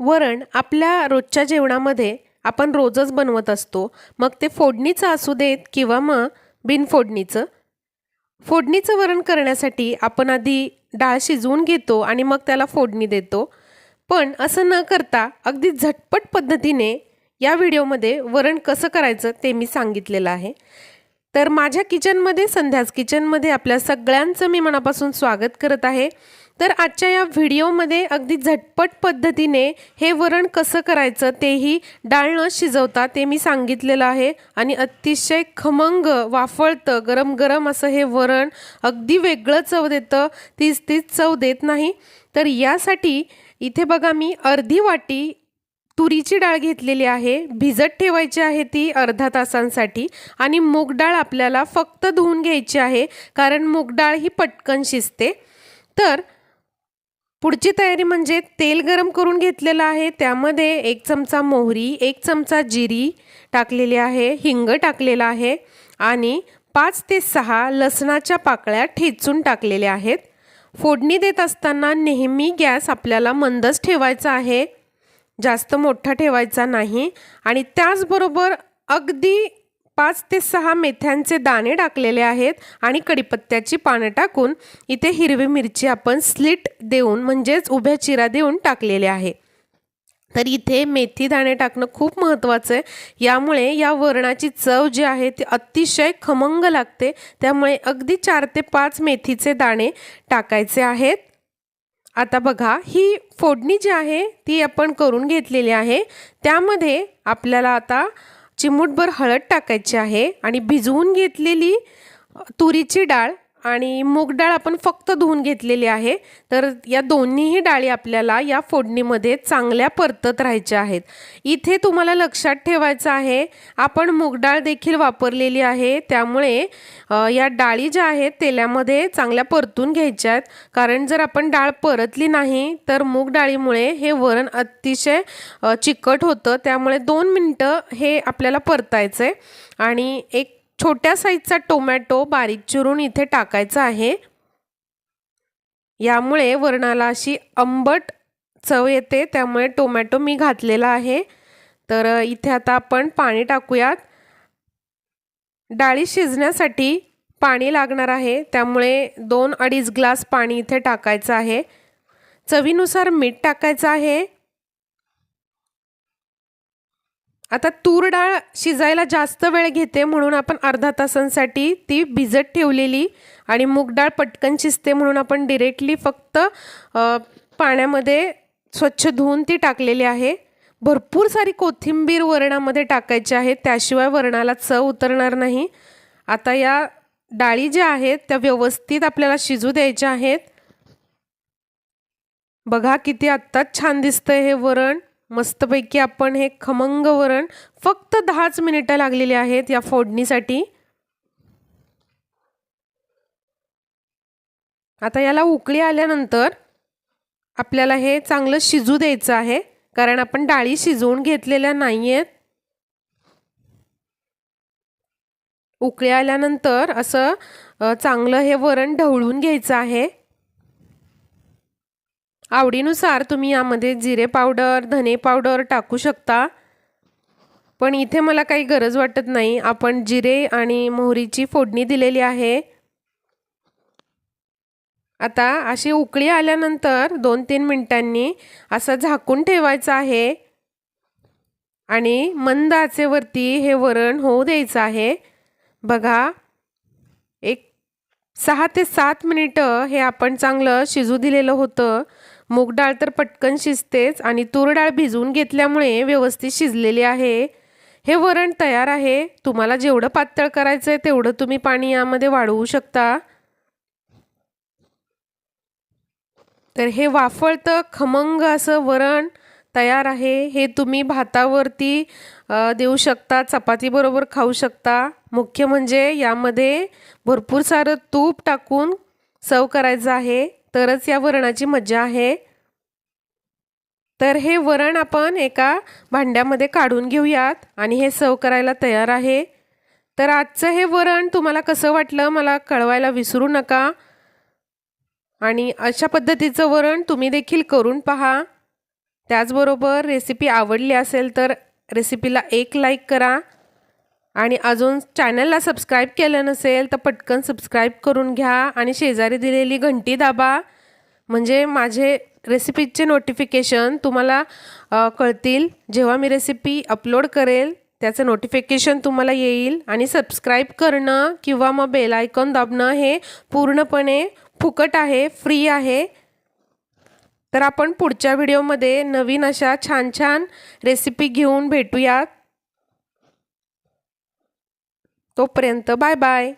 वरण आपल्या रोजच्या जेवणामध्ये आपण रोजच बनवत असतो. मग ते फोडणीचं असू देत किंवा मग बिनफोडणीचं. फोडणीचं वरण करण्यासाठी आपण आधी डाळ शिजवून घेतो आणि मग त्याला फोडणी देतो. पण असं न करता अगदी झटपट पद्धतीने या व्हिडिओमध्ये वरण कसं करायचं ते मी सांगितलेलं आहे. तर माझ्या किचनमध्ये संध्याच किचनमध्ये आपल्या सगळ्यांचं मी मनापासून स्वागत करत आहे. तर आजच्या या व्हिडिओमध्ये अगदी झटपट पद्धतीने हे वरण कसं करायचं तेही डाळ न शिजवता ते मी सांगितलेलं आहे. आणि अतिशय खमंग वाफळतं गरम गरम असं हे वरण अगदी वेगळं चव देतं. तीच तीच चव देत नाही. तर यासाठी इथे बघा मी अर्धी वाटी तुरीची डाळ घेतलेली आहे. भिजत ठेवायची आहे ती अर्धा तासांसाठी. आणि मूग डाळ आपल्याला फक्त धुवून घ्यायची आहे कारण मूग डाळ ही पटकन शिजते. तर पुढची तयारी म्हणजे तेल गरम करून घेतलेलं आहे. त्यामध्ये एक चमचा मोहरी एक चमचा जिरी टाकलेली आहे हिंग टाकलेलं आहे आणि पाच ते सहा लसणाच्या पाकळ्या ठेचून टाकलेल्या आहेत. फोडणी देत असताना नेहमी गॅस आपल्याला मंदच ठेवायचा आहे. जास्त मोठा ठेवायचा नाही आणि त्याचबरोबर अगदी पाच ते सहा मेथ्यांचे दाणे टाकलेले आहेत आणि कडीपत्त्याची पानं टाकून इथे हिरवी मिरची आपण स्लिट देऊन म्हणजेच उभ्या चिरा देऊन टाकलेले आहे. तर इथे मेथी दाणे टाकणं खूप महत्त्वाचं आहे. यामुळे या वरणाची चव जी आहे ती अतिशय खमंग लागते. त्यामुळे अगदी चार ते पाच मेथीचे दाणे टाकायचे आहेत. आता बघा ही फोडणी जी आहे ती आपण करून घेतलेली आहे. त्यामध्ये आपल्याला आता चिमूटभर हळद टाकायची आहे आणि भिजवून घेतलेली तुरीची डाळ आणि मूग डाळ आपण फक्त धुवून घेतलेली आहे. तर या दोन्हीही डाळी आपल्याला या फोडणीमध्ये चांगल्या परतत राहायच्या आहेत. इथे तुम्हाला लक्षात ठेवायचं आहे आपण मूग डाळ देखील वापरलेली आहे. त्यामुळे या डाळी ज्या आहेत तेलामध्ये चांगल्या परतून घ्यायच्या आहेत. कारण जर आपण डाळ परतली नाही तर मूग डाळीमुळे हे वरण अतिशय चिकट होतं. त्यामुळे दोन मिनटं हे आपल्याला परतायचं आहे आणि एक छोट्या साईजचा टोमॅटो बारीक चिरून इथे टाकायचा आहे. यामुळे वरणाला अशी आंबट चव येते त्यामुळे टोमॅटो मी घातलेला आहे. तर इथे आता आपण पाणी टाकूयात. डाळी शिजण्यासाठी पाणी लागणार आहे त्यामुळे दोन अडीच ग्लास पाणी इथे टाकायचं आहे. चवीनुसार मीठ टाकायचं आहे. आता तूर डाळ शिजायला जास्त वेळ घेते म्हणून आपण अर्धा तासांसाठी ती भिजत ठेवलेली आणि मूग डाळ पटकन शिजते म्हणून आपण डिरेक्टली फक्त पाण्यामध्ये स्वच्छ धुवून ती टाकलेली आहे. भरपूर सारी कोथिंबीर वरणामध्ये टाकायची आहे त्याशिवाय वरणाला चव उतरणार नाही. आता या डाळी ज्या आहेत त्या व्यवस्थित आपल्याला शिजू द्यायच्या आहेत. बघा किती आत्ताच छान दिसतंय हे वरण. मस्तपैकी आपण हे खमंग वरण फक्त दहाच मिनिटं लागलेली आहेत या फोडणीसाठी. आता याला उकळी आल्यानंतर आपल्याला हे चांगलं शिजू द्यायचं आहे कारण आपण डाळी शिजवून घेतलेल्या नाही आहेत उकळी आल्यानंतर असं चांगलं हे वरण ढवळून घ्यायचं आहे. आवडीनुसार तुम्ही यामध्ये जिरे पावडर धने पावडर टाकू शकता. पण इथे मला काही गरज वाटत नाही. आपण जिरे आणि मोहरीची फोडणी दिलेली आहे. आता अशी उकळी आल्यानंतर दोन तीन मिनटांनी असं झाकून ठेवायचं आहे. आणि मंद आचेवरती हे वरण होऊ द्यायचं आहे. बघा एक सहा ते सात मिनिटं हे आपण चांगलं शिजू दिलेलं होतं. मूग डाळ तर पटकन शिजतेच आणि तूर डाळ भिजवून घेतल्यामुळे व्यवस्थित शिजलेली आहे. हे वरण तयार आहे. तुम्हाला जेवढं पातळ करायचं आहे तेवढं तुम्ही पाणी यामध्ये वाढवू शकता. तर हे वाफळतं खमंग असं वरण तयार आहे. हे तुम्ही भातावरती देऊ शकता चपातीबरोबर खाऊ शकता. मुख्य म्हणजे यामध्ये भरपूर सारं तूप टाकून सर्व करायचं आहे. तरच या वरणाची मजा आहे. तर हे वरण आपण एका भांड्यामध्ये काढून घेऊयात आणि हे सर्व करायला तयार आहे. तर आजचं हे वरण तुम्हाला कसं वाटलं मला कळवायला विसरू नका. आणि अशा पद्धतीचं वरण तुम्ही देखील करून पहा. त्याचबरोबर रेसिपी आवडली असेल तर रेसिपीला एक लाईक करा. आणि अजून चॅनलला सबस्क्राईब केलं नसेल तर पटकन सबस्क्राईब करून घ्या आणि शेजारी दिलेली घंटी दाबा. म्हणजे माझे रेसिपीचे नोटिफिकेशन तुम्हाला कळतील. जेव्हा मी रेसिपी अपलोड करेल त्याचं नोटिफिकेशन तुम्हाला येईल. आणि सबस्क्राईब करणं किंवा मग बेलायकॉन दाबणं हे पूर्णपणे फुकट आहे फ्री आहे. तर आपण पुढच्या व्हिडिओमध्ये नवीन अशा छान छान रेसिपी घेऊन भेटूयात. तोपर्यंत बाय बाय.